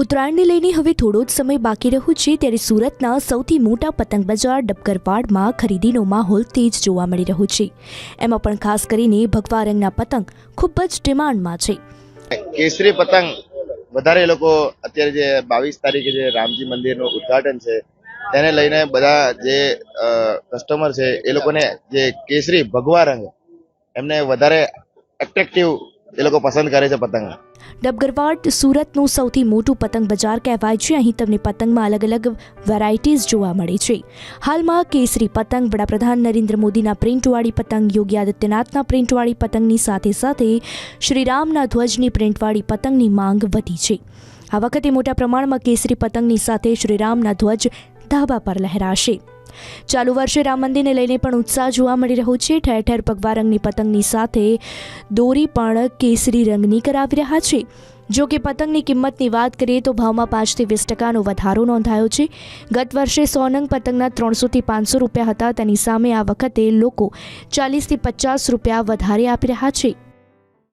ઉત્તરાયણને લઈને હવે થોડો જ સમય બાકી રહ્યો છે ત્યારે સુરતના સૌથી મોટા પતંગ બજાર ડબકરવાડમાં ખરીદીનો માહોલ તેજ જોવા મળી રહ્યો છે. એમાં પણ ખાસ કરીને ભગવા રંગના પતંગ ખૂબ જ ડિમાન્ડમાં છે. કેસરી પતંગ વધારે લોકો અત્યારે જે બાવીસ તારીખે જે રામજી મંદિરનું ઉદ્ઘાટન છે, તેને લઈને બધા જે કસ્ટમર છે, એ લોકોને જે કેસરી ભગવા રંગ એમને વધારે એટ્રેક્ટિવ એ લોકો પસંદ કરે છે પતંગ. ડબગરવાડ સુરતનું સૌથી મોટું પતંગ બજાર કહેવાય છે. અહીં તમને પતંગમાં અલગ અલગ વેરાયટીઝ જોવા મળે છે. હાલમાં કેસરી પતંગ, વડાપ્રધાન નરેન્દ્ર મોદીના પ્રિન્ટવાળી પતંગ, યોગી આદિત્યનાથના પ્રિન્ટવાળી પતંગની સાથે સાથે શ્રીરામના ધ્વજની પ્રિન્ટવાળી પતંગની માંગ વધી છે. આ વખતે મોટા પ્રમાણમાં કેસરી પતંગની સાથે શ્રીરામના ધ્વજ ધાબા પર લહેરાશે. ચાલુ વર્ષે રામ મંદિરને લઈને પણ ઉત્સાહ જોવા મળી રહ્યો છે. ઠેર ઠેર પગવા રંગની પતંગની સાથે દોરી પણ કેસરી રંગની કરાવી રહ્યા છે. જો કે પતંગની કિંમતની વાત કરીએ તો ભાવમાં પાંચથી વીસ ટકાનો વધારો નોંધાયો છે. ગત વર્ષે સોનંગ પતંગના ત્રણસોથી પાંચસો રૂપિયા હતા. તેની સામે આ વખતે લોકો ચાલીસથી પચાસ રૂપિયા વધારે આપી રહ્યા છે.